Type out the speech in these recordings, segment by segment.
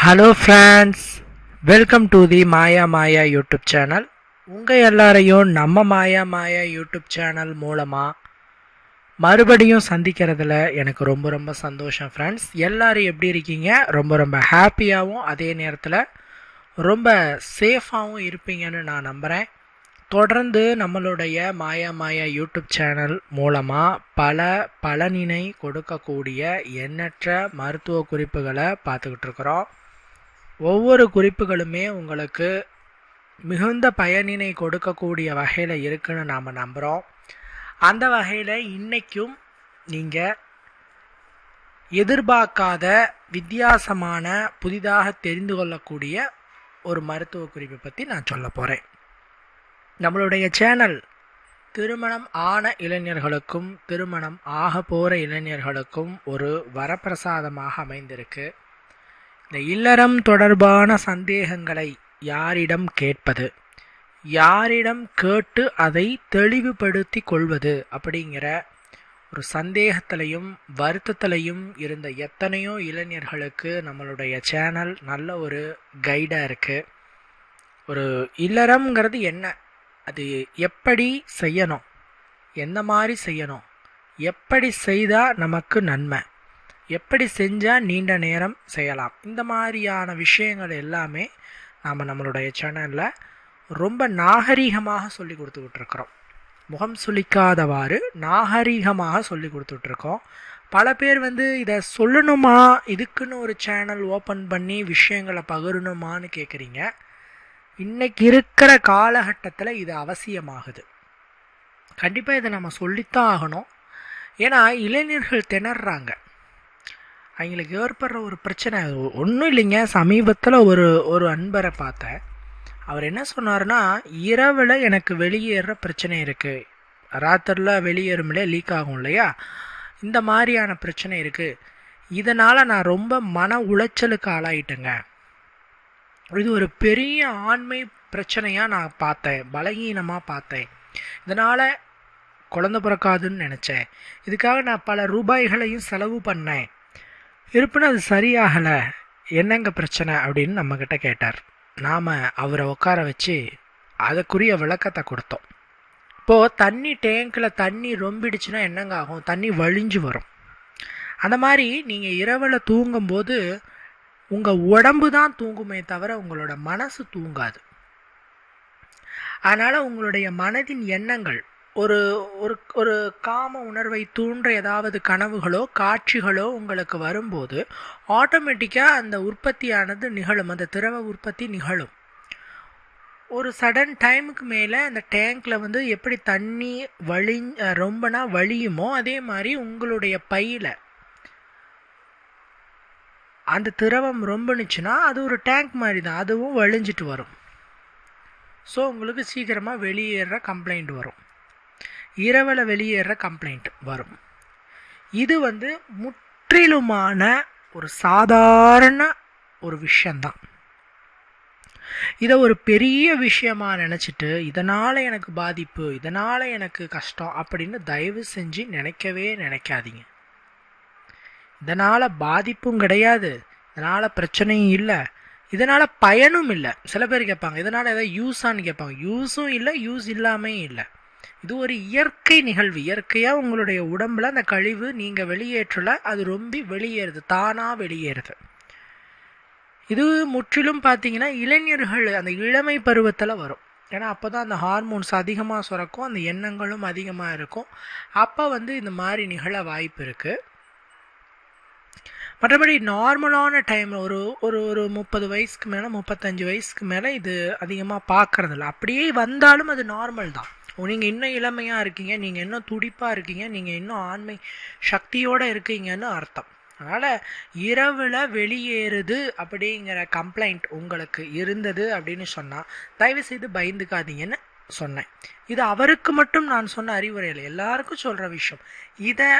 Hello friends welcome to the Maya Maya YouTube channel உங்கள் எல்லாரையும் நம்ம மாயா மாயா யூடியூப் சேனல் மூலமாக மறுபடியும் சந்திக்கிறதுல எனக்கு ரொம்ப ரொம்ப சந்தோஷம் ஃப்ரெண்ட்ஸ் எல்லாரும் எப்படி இருக்கீங்க? ரொம்ப ரொம்ப ஹாப்பியாகவும் அதே நேரத்தில் ரொம்ப சேஃபாகவும் இருப்பீங்கன்னு நான் நம்புகிறேன் தொடர்ந்து நம்மளுடைய மாயா மாயா யூடியூப் சேனல் மூலமாக பல பலனினை கொடுக்கக்கூடிய எண்ணற்ற மருத்துவ குறிப்புகளை பார்த்துக்கிட்டு இருக்கிறோம். ஒவ்வொரு குறிப்புகளுமே உங்களுக்கு மிகுந்த பயனினை கொடுக்கக்கூடிய வகையில் இருக்குன்னு நாம் நம்புகிறோம் அந்த வகையில் இன்றைக்கும் நீங்கள் எதிர்பார்க்காத வித்தியாசமான புதிதாக தெரிந்து கொள்ளக்கூடிய ஒரு மருத்துவ குறிப்பை பற்றி நான் சொல்ல போகிறேன் நம்மளுடைய சேனல் திருமணம் ஆன இளைஞர்களுக்கும் திருமணம் ஆக போகிற இளைஞர்களுக்கும் ஒரு வரப்பிரசாதமாக அமைந்திருக்கு. இந்த இல்லறம் தொடர்பான சந்தேகங்களை யாரிடம் கேட்பது? யாரிடம் கேட்டு அதை தெளிவுபடுத்தி கொள்வது அப்படிங்கிற ஒரு சந்தேகத்திலையும் வருத்தத்திலையும் இருந்த எத்தனையோ இளைஞர்களுக்கு நம்மளுடைய சேனல் நல்ல ஒரு கைடாக இருக்குது ஒரு இல்லறம்ங்கிறது என்ன? அது எப்படி செய்யணும்? எந்த மாதிரி செய்யணும்? எப்படி செய்தால் நமக்கு நன்மை? எப்படி செஞ்சால் நீண்ட நேரம் செய்யலாம்? இந்த மாதிரியான விஷயங்கள் எல்லாமே நாம் நம்மளுடைய சேனலில் ரொம்ப நாகரீகமாக சொல்லி கொடுத்துக்கிட்டுருக்குறோம். முகம் சுளிக்காதவாறு நாகரீகமாக சொல்லி கொடுத்துட்ருக்கோம் பல பேர் வந்து இதை சொல்லணுமா இதுக்குன்னு ஒரு சேனல் ஓப்பன் பண்ணி விஷயங்களை பகிரணுமான்னு கேட்குறீங்க இன்றைக்கி இருக்கிற காலகட்டத்தில் இது அவசியமாகுது. கண்டிப்பாக இதை நம்ம சொல்லித்தான் ஆகணும். ஏன்னா இளைஞர்கள் திணறாங்க. அவங்களுக்கு ஏற்படுற ஒரு பிரச்சனை ஒன்றும் இல்லைங்க. சமீபத்தில் ஒரு ஒரு அன்பரை பார்த்தேன். அவர் என்ன சொன்னார்னா இரவில் எனக்கு வெளியேற பிரச்சனை இருக்குது ராத்திரில் வெளியேறும்லே லீக் ஆகும் இல்லையா? இந்த மாதிரியான பிரச்சனை இருக்குது இதனால் நான் ரொம்ப மன உளைச்சலுக்கு ஆளாயிட்டேங்க. இது ஒரு பெரிய ஆண்மை பிரச்சனையாக நான் பார்த்தேன். பலகீனமாக பார்த்தேன். இதனால் குழந்த பிறக்காதுன்னு நினச்சேன். இதுக்காக நான் பல ரூபாய்களையும் செலவு பண்ணேன். இருப்பினும் அது சரியாகலை. என்னங்க பிரச்சனை அப்படின்னு நம்மக்கிட்ட கேட்டார். நாம் அவரை உட்கார வச்சு அதுக்குரிய விளக்கத்தை கொடுத்தோம். இப்போது தண்ணி டேங்கில் தண்ணி ரொம்பிடுச்சுன்னா என்னங்க ஆகும்? தண்ணி வழிஞ்சு வரும். அந்த மாதிரி நீங்கள் இரவில் தூங்கும்போது உங்கள் உடம்பு தான் தூங்குமே தவிர உங்களோட மனசு தூங்காது. அதனால் உங்களுடைய மனதின் எண்ணங்கள் ஒரு ஒரு ஒரு காம உணர்வை தூண்ட ஏதாவது கனவுகளோ காட்சிகளோ உங்களுக்கு வரும்போது ஆட்டோமேட்டிக்காக அந்த உற்பத்தியானது நிகழும். அந்த திரவ உற்பத்தி நிகழும். ஒரு சடன் டைமுக்கு மேலே அந்த டேங்க்கில் வந்து எப்படி தண்ணி வழி ரொம்பனா வழியுமோ அதே மாதிரி உங்களுடைய பையில் அந்த திரவம் ரொம்பனுச்சுன்னா அது ஒரு டேங்க் மாதிரி தான் அதுவும் வழிஞ்சிட்டு வரும். ஸோ உங்களுக்கு சீக்கிரமாக வெளியேற கம்ப்ளைண்ட் வரும். இரவில் வெளியேற கம்ப்ளைண்ட் வரும். இது வந்து முற்றிலுமான ஒரு சாதாரண ஒரு விஷயந்தான் இதை ஒரு பெரிய விஷயமாக நினச்சிட்டு இதனால் எனக்கு பாதிப்பு இதனால் எனக்கு கஷ்டம் அப்படின்னு தயவு செஞ்சு நினைக்கவே நினைக்காதீங்க. இதனால் பாதிப்பும் கிடையாது இதனால் பிரச்சனையும் இல்லை இதனால் பயனும் இல்லை. சில பேர் கேட்பாங்க இதனால் ஏதாவது யூஸான்னு கேட்பாங்க. யூஸும் இல்லை யூஸ் இல்லாமே இல்லை. இது ஒரு இயற்கை நிகழ்வு. இயற்கையாக உங்களுடைய உடம்புல அந்த கழிவு நீங்கள் வெளியேற்றல அது ரொம்ப வெளியேறுது தானாக வெளியேறுது. இது முற்றிலும் பார்த்தீங்கன்னா இளைஞர்கள் அந்த இளமை பருவத்தில் வரும். ஏன்னா அப்போ தான் அந்த ஹார்மோன்ஸ் அதிகமாக சுரக்கும் அந்த எண்ணங்களும் அதிகமாக இருக்கும். அப்போ வந்து இந்த மாதிரி நிகழ வாய்ப்பு இருக்குது மற்றபடி நார்மலான டைம் ஒரு ஒரு ஒரு முப்பது வயசுக்கு மேலே முப்பத்தஞ்சு வயசுக்கு மேலே இது அதிகமாக பார்க்குறதில்ல அப்படியே வந்தாலும் அது நார்மல் தான். நீங்கள் இன்னும் இளமையாக இருக்கீங்க நீங்கள் இன்னும் துடிப்பாக இருக்கீங்க நீங்கள் இன்னும் ஆண்மை சக்தியோடு இருக்கீங்கன்னு அர்த்தம். அதனால் இரவில் வெளியேறுது அப்படிங்கிற கம்ப்ளைண்ட் உங்களுக்கு இருந்தது அப்படின்னு சொன்னால் தயவுசெய்து பயந்துக்காதீங்கன்னு சொன்னேன். இது அவருக்கு மட்டும் நான் சொன்ன அறிவுரையில் எல்லாருக்கும் சொல்கிற விஷயம். இதை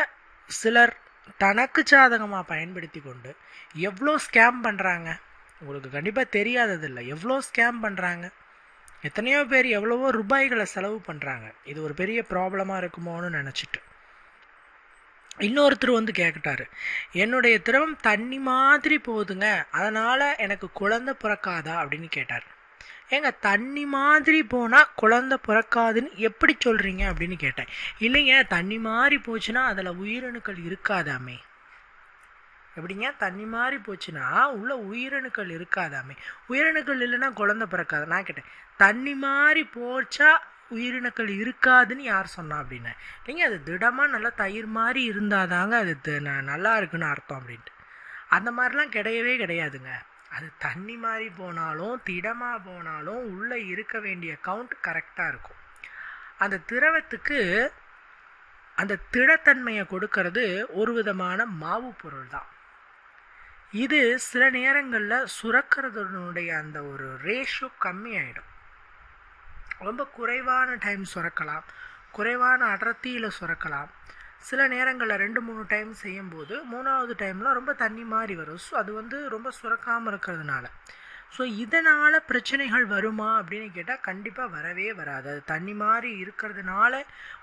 சிலர் தனக்கு சாதகமாக பயன்படுத்தி கொண்டு எவ்வளோ ஸ்கேம் பண்ணுறாங்க உங்களுக்கு கண்டிப்பாக தெரியாததில்லை. எவ்வளோ ஸ்கேம் பண்ணுறாங்க எத்தனையோ பேர் எவ்வளவோ ரூபாய்களை செலவு பண்ணுறாங்க இது ஒரு பெரிய ப்ராப்ளமாக இருக்குமோன்னு நினச்சிட்டு. இன்னொருத்தர் வந்து கேட்குட்டாரு என்னுடைய திரவம் தண்ணி மாதிரி போகுதுங்க. அதனால் எனக்கு குழந்தை பிறக்காதா? அப்படின்னு கேட்டார். ஏங்க தண்ணி மாதிரி போனால் குழந்த பிறக்காதுன்னு எப்படி சொல்கிறீங்க அப்படின்னு கேட்டேன். இல்லைங்க தண்ணி மாதிரி போச்சுன்னா அதில் உயிரணுக்கள் இருக்காதாமே. எப்படிங்க? தண்ணி மாதிரி போச்சுன்னா உள்ள உயிரணுக்கள் இருக்காதாமே. உயிரணுக்கள் இல்லைன்னா குழந்த பிறக்காது. நான் கேட்டேன். தண்ணி மாதிரி போச்சா உயிரினக்கள் இருக்காதுன்னு யார் சொன்னா அப்படின்னு. இல்லைங்க அது திடமாக நல்லா தயிர் மாதிரி இருந்தால் தாங்க அது த- ந- நல்லா இருக்குன்னு அர்த்தம் அப்படின்ட்டு. அந்த மாதிரிலாம் கிடையவே கிடையாதுங்க. அது தண்ணி மாதிரி போனாலும் திடமாக போனாலும் உள்ளே இருக்க வேண்டிய கவுண்ட் கரெக்டாக இருக்கும். அந்த திரவத்துக்கு அந்த திடத்தன்மையை கொடுக்கறது ஒரு விதமான மாவு பொருள் தான் இது சில நேரங்களில் சுரக்கிறதுனுடைய அந்த ஒரு ரேஷியோ கம்மியாயிடும். ரொம்ப குறைவான டைம் சுரக்கலாம். குறைவான அடர்த்தியில் சுரக்கலாம். சில நேரங்களில் ரெண்டு மூணு டைம் செய்யும்போது மூணாவது டைமில் ரொம்ப தண்ணி மாதிரி வரும். ஸோ அது வந்து ரொம்ப சுரக்காமல் இருக்கிறதுனால. ஸோ இதனால் பிரச்சனைகள் வருமா அப்படின்னு கேட்டால் கண்டிப்பாக வரவே வராது. அது தண்ணி மாதிரி இருக்கிறதுனால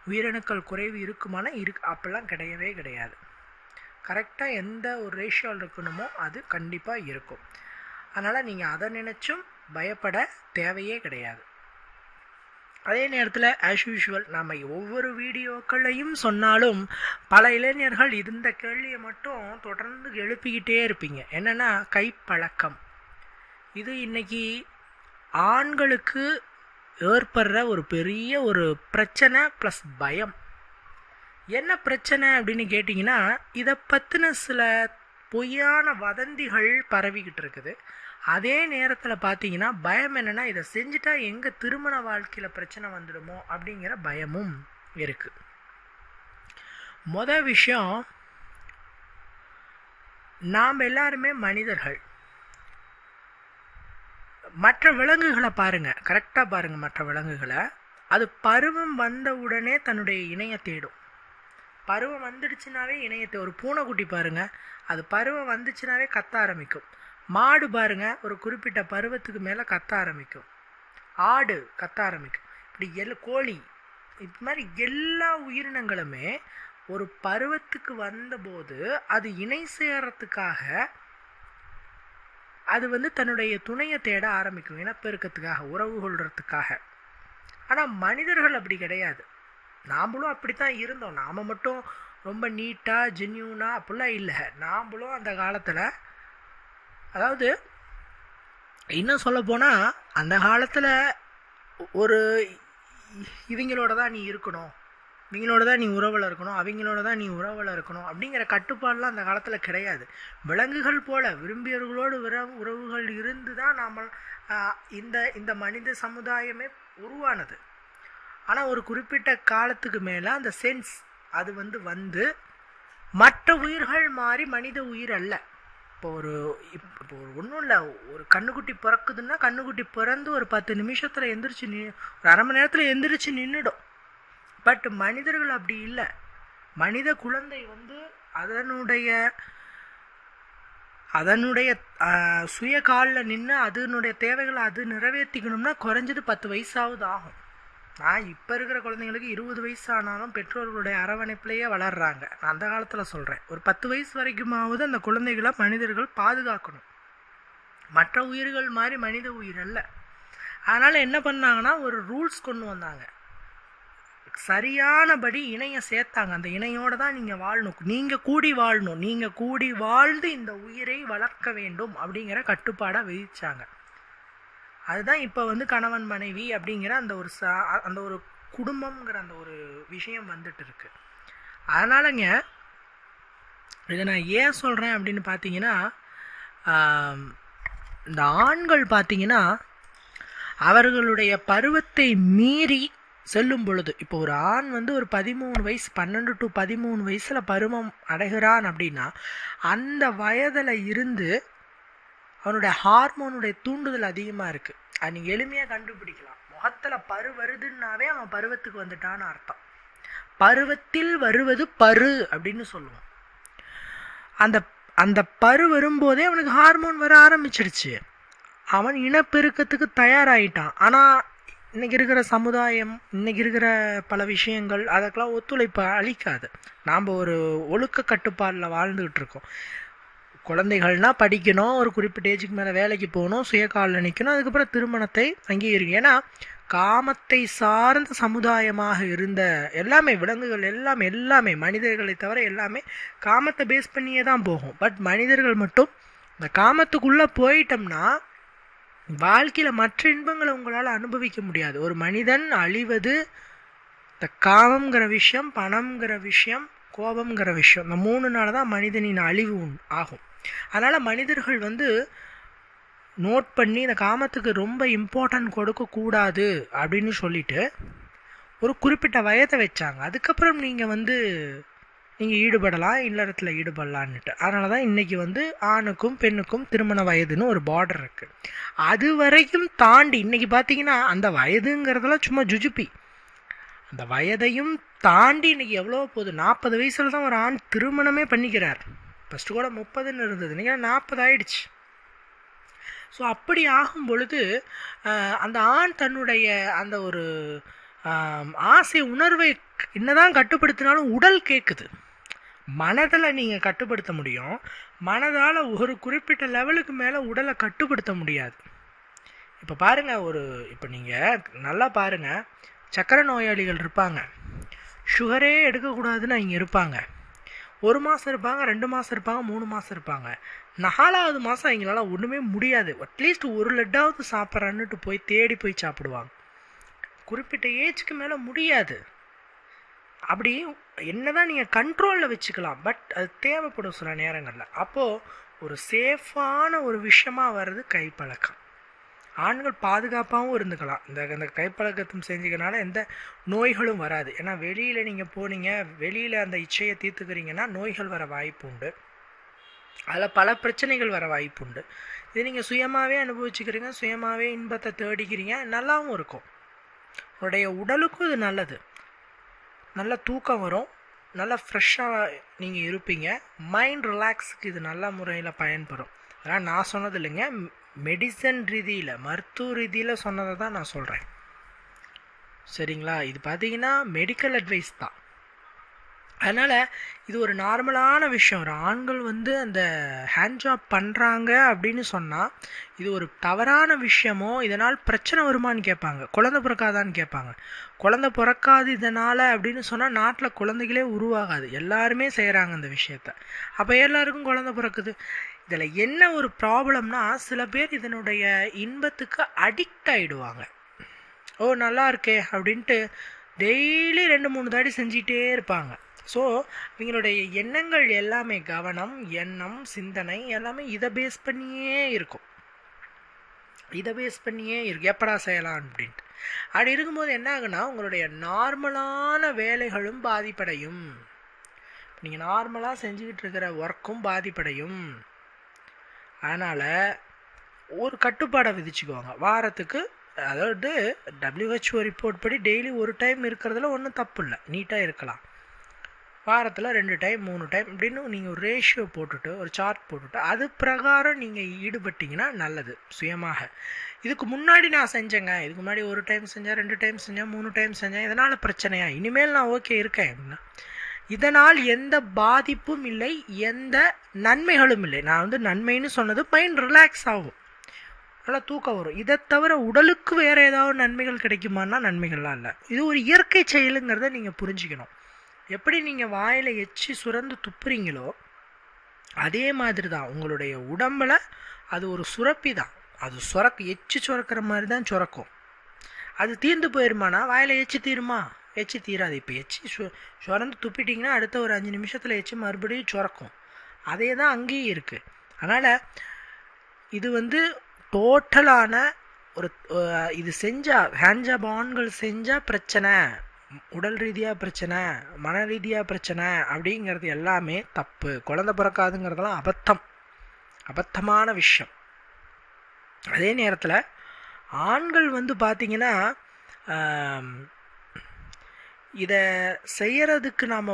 உயிரணுக்கள் குறைவு இருக்குமானா இருக்கு அப்போல்லாம் கிடையவே கிடையாது. கரெக்டாக எந்த ஒரு ரேஷியோவில் இருக்கணுமோ அது கண்டிப்பாக இருக்கும். அதனால் நீங்கள் அதை நினச்சும் பயப்பட தேவையே கிடையாது. அதே நேரத்தில் ஆஸ் யூஷுவல் நம்ம ஒவ்வொரு வீடியோக்களையும் சொன்னாலும் பல இளைஞர்கள் இந்த கேள்வியை மட்டும் தொடர்ந்து எழுப்பிக்கிட்டே இருப்பீங்க. என்னென்னா கைப்பழக்கம். இது இன்னைக்கு ஆண்களுக்கு ஏற்படுற ஒரு பெரிய ஒரு பிரச்சனை ப்ளஸ் பயம். என்ன பிரச்சனை அப்படின்னு கேட்டிங்கன்னா இதை பற்றின சில பொய்யான வதந்திகள் பரவிக்கிட்டு இருக்குது. அதே நேரத்தில் பார்த்தீங்கன்னா பயம் என்னென்னா இதை செஞ்சுட்டா எங்கள் திருமண வாழ்க்கையில் பிரச்சனை வந்துடுமோ அப்படிங்கிற பயமும் இருக்குது மொதல் விஷயம் நாம் எல்லாருமே மனிதர்கள். மற்ற விலங்குகளை பாருங்க கரெக்டாக பாருங்க மற்ற விலங்குகளை. அது பருவம் வந்த உடனே தன்னுடைய இணையை தேடும். பருவம் வந்துடுச்சுனாவே இணையத்தை ஒரு பூனைக்குட்டி பாருங்க அது பருவம் வந்துச்சுனாவே கத்த ஆரம்பிக்கும். மாடு பாருங்க ஒரு குறிப்பிட்ட பருவத்துக்கு மேலே கத்த ஆரம்பிக்கும். ஆடு கத்த ஆரம்பிக்கும். இப்படி எல் கோழி இது மாதிரி எல்லா உயிரினங்களுமே ஒரு பருவத்துக்கு வந்தபோது அது இணை சேரத்துக்காக அது வந்து தன்னுடைய துணையை தேட ஆரம்பிக்கும் இனப்பெருக்கத்துக்காக உறவு கொள்றதுக்காக. ஆனால் மனிதர்கள் அப்படி கிடையாது. நாம்மளும் அப்படி தான் இருந்தோம். நாம் மட்டும் ரொம்ப நீட்டாக ஜென்யூனாக அப்படிலாம் இல்லை. நாம்ளும் அந்த காலத்தில் அதாவது இன்னும் சொல்ல போனால் அந்த காலத்தில் ஒரு இவங்களோட தான் நீ இருக்கணும். இவங்களோட தான் நீ உறவில் இருக்கணும். அவங்களோட தான் நீ உறவில் இருக்கணும். அப்படிங்கிற கட்டுப்பாடெலாம் அந்த காலத்தில் கிடையாது. விலங்குகள் போல விரும்பியவர்களோடு உறவு உறவுகள் இருந்து தான் நாம் இந்த இந்த மனித சமுதாயமே உருவானது. ஆனால் ஒரு குறிப்பிட்ட காலத்துக்கு மேலே அந்த சென்ஸ் அது வந்து வந்து மற்ற உயிர்கள் மாதிரி மனித உயிர் அல்ல. இப்போ ஒரு இப்போ ஒரு ஒன்றும் இல்லை. ஒரு கண்ணுக்குட்டி பிறக்குதுன்னா கண்ணுக்குட்டி பிறந்து ஒரு பத்து நிமிஷத்தில் எந்திரிச்சு நி ஒரு அரை மணி நேரத்தில் எந்திரிச்சு நின்றுடும் பட் மனிதர்கள் அப்படி இல்லை. மனித குழந்தை வந்து அதனுடைய அதனுடைய சுய காலில் நின்று அதனுடைய தேவைகளை அது நிறைவேற்றிக்கணும்னா குறைஞ்சது பத்து வயசாவது ஆகும். நான் இப்போ இருக்கிற குழந்தைங்களுக்கு இருபது வயசு ஆனாலும் பெற்றோர்களுடைய அரவணைப்பிலேயே வளர்கிறாங்க நான் அந்த காலத்தில் சொல்கிறேன் ஒரு பத்து வயசு வரைக்குமாவது அந்த குழந்தைகளை மனிதர்கள் பாதுகாக்கணும். மற்ற உயிர்கள் மாதிரி மனித உயிர் அல்ல. அதனால் என்ன பண்ணாங்கன்னா ஒரு ரூல்ஸ் கொண்டு வந்தாங்க. சரியானபடி இணையை சேர்த்தாங்க. அந்த இணையோடு தான் நீங்கள் வாழணும். நீங்கள் கூடி வாழணும். நீங்கள் கூடி வாழ்ந்து இந்த உயிரை வளர்க்க வேண்டும் அப்படிங்கிற கட்டுப்பாடாக விதித்தாங்க அதுதான் இப்போ வந்து கணவன் மனைவி அப்படிங்கிற அந்த ஒரு சா அந்த ஒரு குடும்பம்ங்கிற அந்த ஒரு விஷயம் வந்துட்டு இருக்கு. அதனாலங்க இதை நான் ஏன் சொல்கிறேன் அப்படின்னு பார்த்தீங்கன்னா இந்த ஆண்கள் பார்த்தீங்கன்னா அவர்களுடைய பருவத்தை மீறி செல்லும் பொழுது இப்போ ஒரு ஆண் வந்து ஒரு பதிமூணு வயசு பன்னெண்டு டு பதிமூணு வயசில் பருவம் அடைகிறான் அப்படின்னா அந்த வயதில் இருந்து அவனுடைய ஹார்மோனுடைய தூண்டுதல் அதிகமாக இருக்குது அது நீங்கள் எளிமையாக கண்டுபிடிக்கலாம். முகத்தில் பரு வருதுன்னாவே அவன் பருவத்துக்கு வந்துட்டான்னு அர்த்தம். பருவத்தில் வருவது பரு அப்படின்னு சொல்லுவோம். அந்த அந்த பரு வரும்போதே அவனுக்கு ஹார்மோன் வர ஆரம்பிச்சிருச்சு. அவன் இனப்பெருக்கத்துக்கு தயாராகிட்டான் ஆனால் இன்றைக்கி இருக்கிற சமுதாயம் இன்றைக்கி இருக்கிற பல விஷயங்கள் அதற்கெல்லாம் ஒத்துழைப்பு அளிக்காது. நாம் ஒரு ஒழுக்க கட்டுப்பாடில் வாழ்ந்துக்கிட்டு இருக்கோம். குழந்தைகள்னா படிக்கணும் ஒரு குறிப்பிட்ட ஏஜுக்கு மேலே வேலைக்கு போகணும் சுயகாலில் நிற்கணும் அதுக்கப்புறம் திருமணத்தை அங்கீகரிக்கும் ஏன்னா காமத்தை சார்ந்த சமுதாயமாக இருந்த எல்லாமே விலங்குகள் எல்லாமே எல்லாமே மனிதர்களை தவிர எல்லாமே காமத்தை பேஸ் பண்ணியே தான் போகும். பட் மனிதர்கள் மட்டும் இந்த காமத்துக்குள்ளே போயிட்டோம்னா வாழ்க்கையில் மற்ற இன்பங்களை உங்களால் அனுபவிக்க முடியாது. ஒரு மனிதன் அழிவது இந்த காமங்கிற விஷயம் பணம்ங்கிற விஷயம் கோபங்கிற விஷயம் இந்த மூணு தான் மனிதனின் அழிவு உண் ஆகும். அதனால் மனிதர்கள் வந்து நோட் பண்ணி இந்த காமத்துக்கு ரொம்ப இம்பார்ட்டன்ட் கொடுக்கக்கூடாது அப்படின்னு சொல்லிட்டு ஒரு குறிப்பிட்ட வயதை வச்சாங்க. அதுக்கப்புறம் நீங்கள் வந்து நீங்கள் ஈடுபடலாம் இல்லறத்தில் ஈடுபடலான்னுட்டு. அதனால தான் இன்றைக்கி வந்து ஆணுக்கும் பெண்ணுக்கும் திருமண வயதுன்னு ஒரு பார்டர் இருக்குது அது வரைக்கும் தாண்டி இன்றைக்கி பார்த்தீங்கன்னா அந்த வயதுங்கிறதெல்லாம் சும்மா ஜுஜுப்பி. அந்த வயதையும் தாண்டி இன்றைக்கி எவ்வளோ போகுது. நாற்பது வயசில் தான் ஒரு ஆண் திருமணமே பண்ணிக்கிறார். ஃபஸ்ட்டு கூட முப்பதுன்னு இருந்தது. நீங்கள் நாற்பது ஆயிடுச்சு. ஸோ அப்படி ஆகும் பொழுது அந்த ஆண் தன்னுடைய அந்த ஒரு ஆசை உணர்வை என்னதான் கட்டுப்படுத்தினாலும் உடல் கேட்குது மனதில் நீங்கள் கட்டுப்படுத்த முடியும். மனதால் ஒரு குறிப்பிட்ட லெவலுக்கு மேலே உடலை கட்டுப்படுத்த முடியாது. இப்போ பாருங்கள் ஒரு இப்போ நீங்கள் நல்லா பாருங்கள் சக்கரை நோயாளிகள் இருப்பாங்க. சுகரே எடுக்கக்கூடாதுன்னு அவங்க இருப்பாங்க. ஒரு மாதம் இருப்பாங்க ரெண்டு மாதம் இருப்பாங்க மூணு மாதம் இருப்பாங்க. நாலாவது மாதம் எங்களால் ஒன்றுமே முடியாது. அட்லீஸ்ட் ஒரு லட்டாவது சாப்பிட்றான்னுட்டு போய் தேடி போய் சாப்பிடுவாங்க. குறிப்பிட்ட ஏஜ்க்கு மேலே முடியாது. அப்படி என்னதான் நீங்கள் கண்ட்ரோலில் வச்சுக்கலாம். பட் அது தேவைப்படும் சில நேரங்களில். அப்போது ஒரு சேஃபான ஒரு விஷயமாக வர்றது கைப்பழக்கம். ஆண்கள் பாதுகாப்பாகவும் இருந்துக்கலாம். இந்த இந்த கைப்பழக்கத்தும் செஞ்சுக்கனால எந்த நோய்களும் வராது. ஏன்னா வெளியில் நீங்கள் போனீங்க வெளியில் அந்த இச்சையை தீர்த்துக்கிறீங்கன்னா நோய்கள் வர வாய்ப்பு உண்டு. அதில் பல பிரச்சனைகள் வர வாய்ப்பு உண்டு. இது நீங்கள் சுயமாகவே அனுபவிச்சுக்கிறீங்க சுயமாகவே இன்பத்தை தேடிக்கிறீங்க நல்லாவும் இருக்கும். உங்களுடைய உடலுக்கும் இது நல்லது. நல்ல தூக்கம் வரும். நல்லா ஃப்ரெஷ்ஷாக நீங்கள் இருப்பீங்க. மைண்ட் ரிலாக்ஸுக்கு இது நல்ல முறையில் பயன்படும். அதனால் நான் சொன்னது இல்லைங்க. மெடிசன் ரீதியில் மருத்துவ ரீதியில் சொன்னதை தான் நான் சொல்கிறேன் சரிங்களா? இது பார்த்தீங்கன்னா மெடிக்கல் அட்வைஸ் தான். அதனால் இது ஒரு நார்மலான விஷயம். ஒரு ஆண்கள் வந்து அந்த ஹேண்ட் ஜாப் பண்ணுறாங்க அப்படின்னு சொன்னால் இது ஒரு தவறான விஷயமோ இதனால் பிரச்சனை வருமானு கேட்பாங்க. குழந்தை பிறக்காதான்னு கேட்பாங்க. குழந்தை பிறக்காது இதனால் அப்படின்னு சொன்னால் நாட்டில் குழந்தைகளே உருவாகாது. எல்லாருமே செய்கிறாங்க அந்த விஷயத்த. அப்போ எல்லாருக்கும் குழந்தை பிறக்குது. இதில் என்ன ஒரு ப்ராப்ளம்னா சில பேர் இதனுடைய இன்பத்துக்கு அடிக்ட் ஆகிடுவாங்க ஓ நல்லா இருக்கே அப்படின்ட்டு டெய்லி ரெண்டு மூணு தாடி செஞ்சிகிட்டே இருப்பாங்க. ஸோ இவங்களுடைய எண்ணங்கள் எல்லாமே கவனம் எண்ணம் சிந்தனை எல்லாமே இதை பேஸ் பண்ணியே இருக்கும். இதை பேஸ் பண்ணியே இருக்கு. எப்படா செய்யலாம் அப்படின்ட்டு. அப்படி இருக்கும்போது என்ன ஆகுனா உங்களுடைய நார்மலான வேலைகளும் பாதிப்படையும். நீங்கள் நார்மலாக செஞ்சுக்கிட்டு இருக்கிற ஒர்க்கும் பாதிப்படையும். அதனால் ஒரு கட்டுப்பாடை விதிச்சுக்குவாங்க வாரத்துக்கு அதாவது டபிள்யூஹெச்ஓ ரிப்போர்ட் படி டெய்லி ஒரு டைம் இருக்கிறதுல ஒன்றும் தப்பு இல்லை. நீட்டாக இருக்கலாம். வாரத்தில் ரெண்டு டைம் மூணு டைம் அப்படின்னு நீங்கள் ஒரு ரேஷியோ போட்டுட்டு ஒரு சார்ட் போட்டுட்டு அது பிரகாரம் நீங்கள் ஈடுபட்டிங்கன்னா நல்லது சுயமாக. இதுக்கு முன்னாடி நான் செஞ்சேங்க. இதுக்கு முன்னாடி ஒரு டைம் செஞ்சேன் ரெண்டு டைம் செஞ்சேன் மூணு டைம் செஞ்சேன் இதனால் பிரச்சனையா? இனிமேல் நான் ஓகே இருக்கேன் இதனால் எந்த பாதிப்பும் இல்லை எந்த நன்மைகளும் இல்லை. நான் வந்து நன்மைன்னு சொன்னது மைண்ட் ரிலாக்ஸ் ஆகும். நல்லா தூக்கம் வரும். இதை தவிர உடலுக்கு வேறு ஏதாவது நன்மைகள் கிடைக்குமான்னா நன்மைகள்லாம் இல்லை. இது ஒரு இயற்கை செயலுங்கிறத நீங்கள் புரிஞ்சுக்கணும். எப்படி நீங்கள் வாயில் எச்சி சுரந்து துப்புறீங்களோ அதே மாதிரி தான் உங்களுடைய உடம்பில் அது ஒரு சுரப்பி தான் அது சுரக்கு எச்சி சுரக்கிற மாதிரி தான் சுரக்கும். அது தீர்ந்து போயிருமானா வாயில் எச்சி தீருமா? எச்சி தீராது. இப்போ எச்சி சு சுரந்து துப்பிட்டிங்கன்னா அடுத்த ஒரு அஞ்சு நிமிஷத்தில் எச்சி மறுபடியும் சுரக்கும். அதே தான் அங்கேயும் இருக்குது அதனால் இது வந்து டோட்டலான ஒரு இது செஞ்சால் ஹேண்ட்ஜாப் ஆண்கள் செஞ்சால் பிரச்சனை. உடல் ரீதியாக பிரச்சனை மன ரீதியாக பிரச்சனை அப்படிங்கிறது எல்லாமே தப்பு. குழந்த பிறக்காதுங்கிறதெல்லாம் அபத்தம். அபத்தமான விஷயம். அதே நேரத்தில் ஆண்கள் வந்து பார்த்திங்கன்னா இதை செய்யறதுக்கு நாம்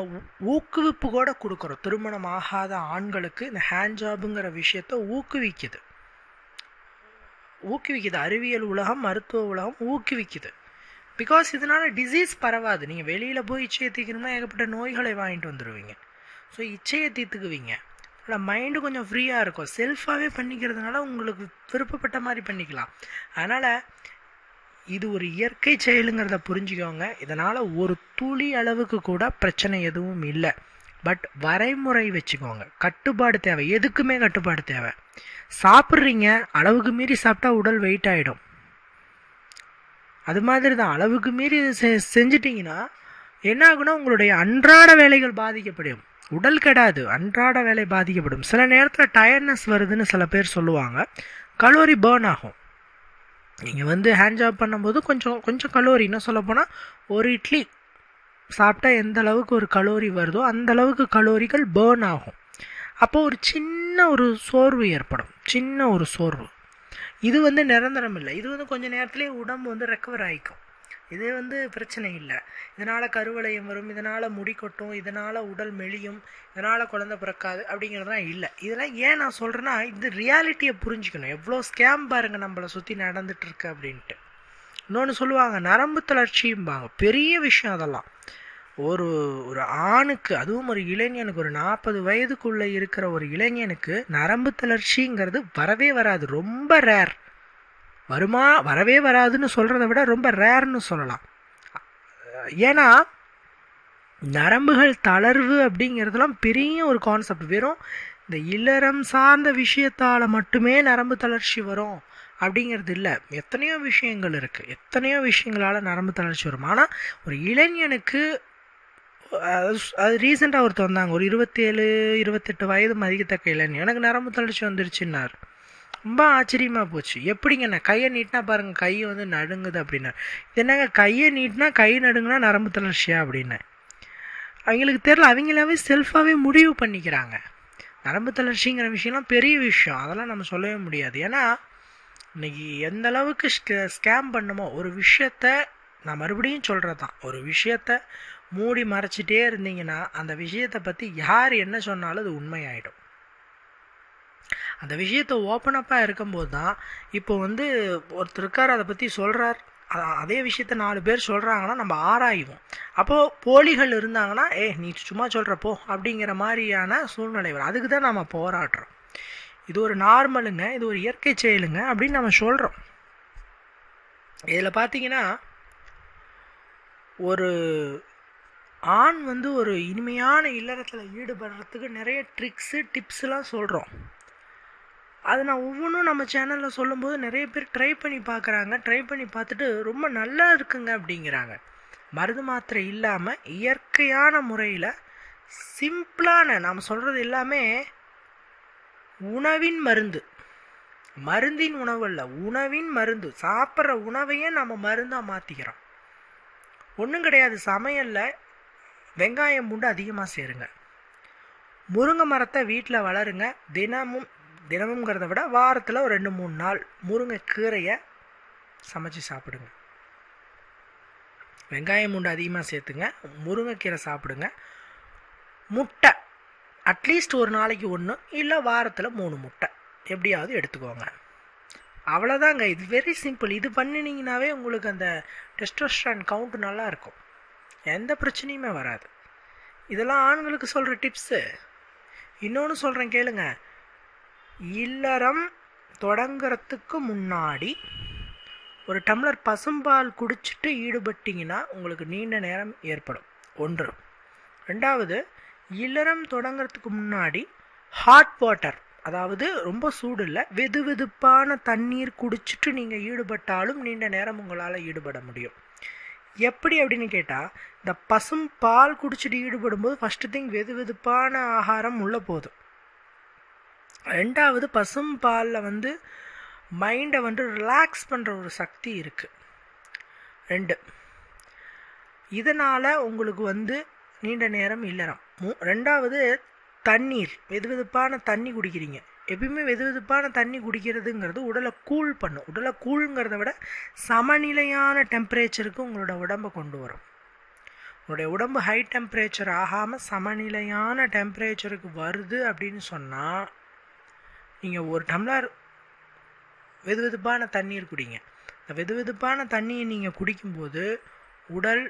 ஊக்குவிப்பு கூட கொடுக்குறோம். திருமணம் ஆகாத ஆண்களுக்கு இந்த ஹேண்ட் ஜாபுங்கிற விஷயத்த ஊக்குவிக்குது. ஊக்குவிக்குது. அறிவியல் உலகம் மருத்துவ உலகம் ஊக்குவிக்குது. பிகாஸ் இதனால் டிசீஸ் பரவாது. நீங்கள் வெளியில் போய் இச்சையை தீர்க்கணும்னா ஏகப்பட்ட நோய்களை வாங்கிட்டு வந்துடுவீங்க ஸோ இச்சையை தீர்த்துக்குவீங்க. உங்களோட மைண்டு கொஞ்சம் ஃப்ரீயாக இருக்கும். செல்ஃபாகவே பண்ணிக்கிறதுனால உங்களுக்கு விருப்பப்பட்ட மாதிரி பண்ணிக்கலாம். அதனால் இது ஒரு இயற்கை செயலுங்கிறத புரிஞ்சுக்கோங்க. இதனால் ஒரு துளி அளவுக்கு கூட பிரச்சனை எதுவும் இல்லை. பட் வரைமுறை வச்சுக்கோங்க. கட்டுப்பாடு தேவை. எதுக்குமே கட்டுப்பாடு தேவை. சாப்பிட்றீங்க அளவுக்கு மீறி சாப்பிட்டா உடல் வெயிட் ஆகிடும் அது மாதிரி தான் அளவுக்கு மீறி செ செஞ்சிட்டிங்கன்னா என்ன ஆகுனா உங்களுடைய அன்றாட வேலைகள் பாதிக்கப்படும். உடல் கெடாது அன்றாட வேலை பாதிக்கப்படும். சில நேரத்தில் டயர்ட்னஸ் வருதுன்னு சில பேர் சொல்லுவாங்க. கலோரி பேர்ன் ஆகும். நீங்கள் வந்து ஹேண்ட் ஜாப் பண்ணும்போது கொஞ்சம் கொஞ்சம் கலோரி. என்ன சொல்லப்போனால் ஒரு இட்லி சாப்பிட்டா எந்த அளவுக்கு ஒரு கலோரி வருதோ அந்த அளவுக்கு கலோரிகள் பேர்ன் ஆகும். அப்போது ஒரு சின்ன ஒரு சோர்வு ஏற்படும். சின்ன ஒரு சோர்வு. இது வந்து நிரந்தரம் இல்லை. இது வந்து கொஞ்சம் நேரத்துலேயே உடம்பு வந்து ரெக்கவர் ஆகிக்கும் இது வந்து பிரச்சனை இல்லை. இதனால் கருவளையம் வரும் இதனால் முடி கொட்டும் இதனால் உடல் மெலியும் இதனால் குழந்தை பிறக்காது அப்படிங்கிறதுலாம் இல்லை. இதெல்லாம் ஏன் நான் சொல்கிறேன்னா இது ரியாலிட்டியை புரிஞ்சுக்கணும். எவ்வளோ ஸ்கேம் பாருங்கள் நம்மளை சுற்றி நடந்துகிட்ருக்கு அப்படின்ட்டு. இன்னொன்று சொல்லுவாங்க நரம்பு தளர்ச்சியும்பாங்க. பெரிய விஷயம் அதெல்லாம். ஒரு ஒரு ஆணுக்கு அதுவும் ஒரு இளைஞனுக்கு ஒரு நாற்பது வயதுக்குள்ளே இருக்கிற ஒரு இளைஞனுக்கு நரம்பு தளர்ச்சிங்கிறது வரவே வராது. ரொம்ப ரேர் வருமா வரவே வராதுன்னு சொல்கிறத விட ரொம்ப ரேர்னு சொல்லலாம். ஏன்னா நரம்புகள் தளர்வு அப்படிங்கிறதுலாம் பெரிய ஒரு கான்செப்ட் வெறும் இந்த இல்லறம் சார்ந்த விஷயத்தால் மட்டுமே நரம்பு தளர்ச்சி வரும் அப்படிங்கிறது இல்லை. எத்தனையோ விஷயங்கள் இருக்குது எத்தனையோ விஷயங்களால் நரம்பு தளர்ச்சி வரும். ஆனால் ஒரு இளைஞனுக்கு அது ரீசெண்டாக ஒருத்தர் வந்தாங்க. ஒரு இருபத்தேழு இருபத்தெட்டு வயது மதிக்கத்தக்க இளைஞன். எனக்கு நரம்பு தளர்ச்சி வந்துருச்சுன்னார். ரொம்ப ஆச்சரியமாக போச்சு. எப்படிங்கண்ணா கையை நீட்டினா பாருங்கள் கை வந்து நடுங்குது அப்படின்னா இது என்னங்க கையை நீட்டினா கை நடுங்குனா நரம்பு தளர்ச்சியா அப்படின்னு. அவங்களுக்கு தெரில அவங்களாவே செல்ஃபாகவே முடிவு பண்ணிக்கிறாங்க. நரம்பு தளர்ச்சிங்கிற விஷயம்லாம் பெரிய விஷயம். அதெல்லாம் நம்ம சொல்லவே முடியாது. ஏன்னா இன்னைக்கு எந்த அளவுக்கு ஸ்கேம் பண்ணுமோ ஒரு விஷயத்த நான் மறுபடியும் சொல்கிறது தான் ஒரு விஷயத்த மூடி மறைச்சிட்டே இருந்தீங்கன்னா அந்த விஷயத்தை பற்றி யார் என்ன சொன்னாலும் அது உண்மையாயிடும். அந்த விஷயத்தை ஓப்பன் அப்பாக இருக்கும்போது தான் இப்போ வந்து ஒருத்தர் இருக்கார் அதை பற்றி சொல்கிறார் அதே விஷயத்த நாலு பேர் சொல்கிறாங்கன்னா நம்ம ஆராய்வோம். அப்போது போலிகள் இருந்தாங்கன்னா ஏ நீ சும்மா சொல்கிறப்போ அப்படிங்கிற மாதிரியான சூழ்நிலை வரும். அதுக்கு தான் நம்ம போராடுறோம். இது ஒரு நார்மலுங்க இது ஒரு இயற்கை செயலுங்க அப்படின்னு நம்ம சொல்கிறோம் இதில் பார்த்தீங்கன்னா ஒரு ஆண் வந்து ஒரு இனிமையான இல்லறத்தில் ஈடுபடுறதுக்கு நிறைய ட்ரிக்ஸு டிப்ஸ்லாம் சொல்கிறோம் அது நான் ஒவ்வொன்றும் நம்ம சேனலில் சொல்லும்போது நிறைய பேர் ட்ரை பண்ணி பார்க்குறாங்க. ட்ரை பண்ணி பார்த்துட்டு ரொம்ப நல்லா இருக்குங்க அப்படிங்கிறாங்க. மருந்து மாத்திரை இல்லாமல் இயற்கையான முறையில் சிம்பிளான நாம் சொல்கிறது எல்லாமே உணவின் மருந்து. மருந்தின் உணவு அல்ல உணவின் மருந்து. சாப்பிட்ற உணவையே நம்ம மருந்தாக மாற்றிக்கிறோம் ஒன்றும் கிடையாது சமையலில் வெங்காயம் பூண்டு அதிகமாக சேருங்க. முருங்கை மரத்தை வீட்டில் வளருங்க. தினமும் தினமுங்கிறத விட வாரத்தில் ஒரு ரெண்டு மூணு நாள் முருங்கை கீரையை சமைச்சு சாப்பிடுங்க. வெங்காயம் பூண்டு அதிகமாக சேர்த்துங்க. முருங்கைக்கீரை சாப்பிடுங்க. முட்டை அட்லீஸ்ட் ஒரு நாளைக்கு ஒன்று இல்லை வாரத்தில் மூணு முட்டை. எப்படியாவது எடுத்துக்கோங்க. அவ்வளோதாங்க இது வெரி சிம்பிள் இது பண்ணினீங்கனாவே உங்களுக்கு அந்த டெஸ்டோஸ்ட்ரான் கவுண்ட் நல்லா இருக்கும். எந்த பிரச்சனையுமே வராது. இதெல்லாம் ஆண்களுக்கு சொல்கிற டிப்ஸு இன்னொன்று சொல்கிறேன் கேளுங்க. இல்லறம் தொடங்கிறதுக்கு முன்னாடி ஒரு டம்ளர் பசும்பால் குடிச்சிட்டு ஈடுபட்டிங்கன்னா உங்களுக்கு நீண்ட நேரம் ஏற்படும். ஒன்று. ரெண்டாவது இல்லறம் தொடங்கிறதுக்கு முன்னாடி ஹாட் வாட்டர் அதாவது ரொம்ப சூடு இல்லை வெது வெதுப்பான தண்ணீர் குடிச்சிட்டு நீங்கள் ஈடுபட்டாலும் நீண்ட நேரம் உங்களால் ஈடுபட முடியும். எப்படி அப்படின்னு கேட்டால் இந்த பசும் பால் குடிச்சிட்டு ஈடுபடும்போது ஃபஸ்ட்டு திங் வெது வெதுப்பான ஆகாரம் உள்ளே போதும் ரெண்டாவது பசும் பாலில் வந்து மைண்டை வந்து ரிலாக்ஸ் பண்ணுற ஒரு சக்தி இருக்குது ரெண்டு இதனால் உங்களுக்கு வந்து நீண்ட நேரம் இல்லறம். மூ ரெண்டாவது தண்ணீர் வெது வெதுப்பான தண்ணி குடிக்கிறீங்க. எப்பயுமே வெது வெதுப்பான தண்ணி குடிக்கிறதுங்கிறது உடலை கூல் பண்ணும். உடலை கூழ்ங்கிறத விட சமநிலையான டெம்பரேச்சருக்கு உங்களோட உடம்பை கொண்டு வரும். உங்களுடைய உடம்பு ஹை டெம்பரேச்சர் ஆகாமல் சமநிலையான டெம்பரேச்சருக்கு வருது அப்படின்னு சொன்னால் நீங்கள் ஒரு டம்ளர் வெது வெதுப்பான தண்ணீர் குடிங்க. இந்த வெது வெதுப்பான தண்ணியை நீங்கள் குடிக்கும்போது உடல்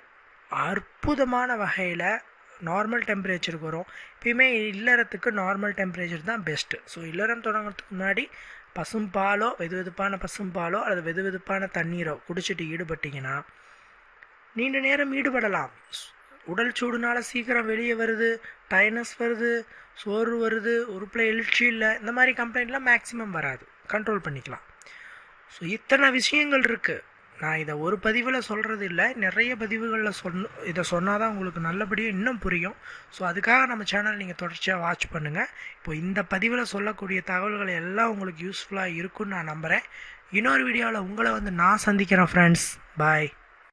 அற்புதமான வகையில் நார்மல் டெம்பரேச்சருக்கு வரும். எப்பயுமே இல்லறத்துக்கு நார்மல் டெம்பரேச்சர் தான் பெஸ்ட்டு ஸோ இல்லறம் தொடங்குறதுக்கு முன்னாடி பசும்பாலோ வெது வெதுப்பான பசும்பாலோ அல்லது வெது வெதுப்பான தண்ணீரோ குடிச்சிட்டு ஈடுபட்டிங்கன்னா நீண்ட நேரம் ஈடுபடலாம். உடல் சூடுனால சீக்கிரம் வெளியே வருது டயர்னஸ் வருது சோர்வு வருது உறுப்பில் எழுச்சி இல்லை இந்த மாதிரி கம்ப்ளைண்ட்லாம் மேக்ஸிமம் வராது. கண்ட்ரோல் பண்ணிக்கலாம். ஸோ இத்தனை விஷயங்கள் இருக்குது நான் இதை ஒரு பதிவில் சொல்கிறது இல்லை நிறைய பதிவுகளில் சொன்ன இதை சொன்னால் தான் உங்களுக்கு நல்லபடியாக இன்னும் புரியும். ஸோ அதுக்காக நம்ம சேனல் நீங்கள் தொடர்ச்சியாக வாட்ச் பண்ணுங்கள் இப்போ இந்த பதிவில் சொல்லக்கூடிய தகவல்கள் எல்லாம் உங்களுக்கு யூஸ்ஃபுல்லாக இருக்குன்னு நான் நம்புகிறேன் இன்னொரு வீடியோவில் உங்களை வந்து நான் சந்திக்கிறேன் ஃப்ரெண்ட்ஸ் பாய்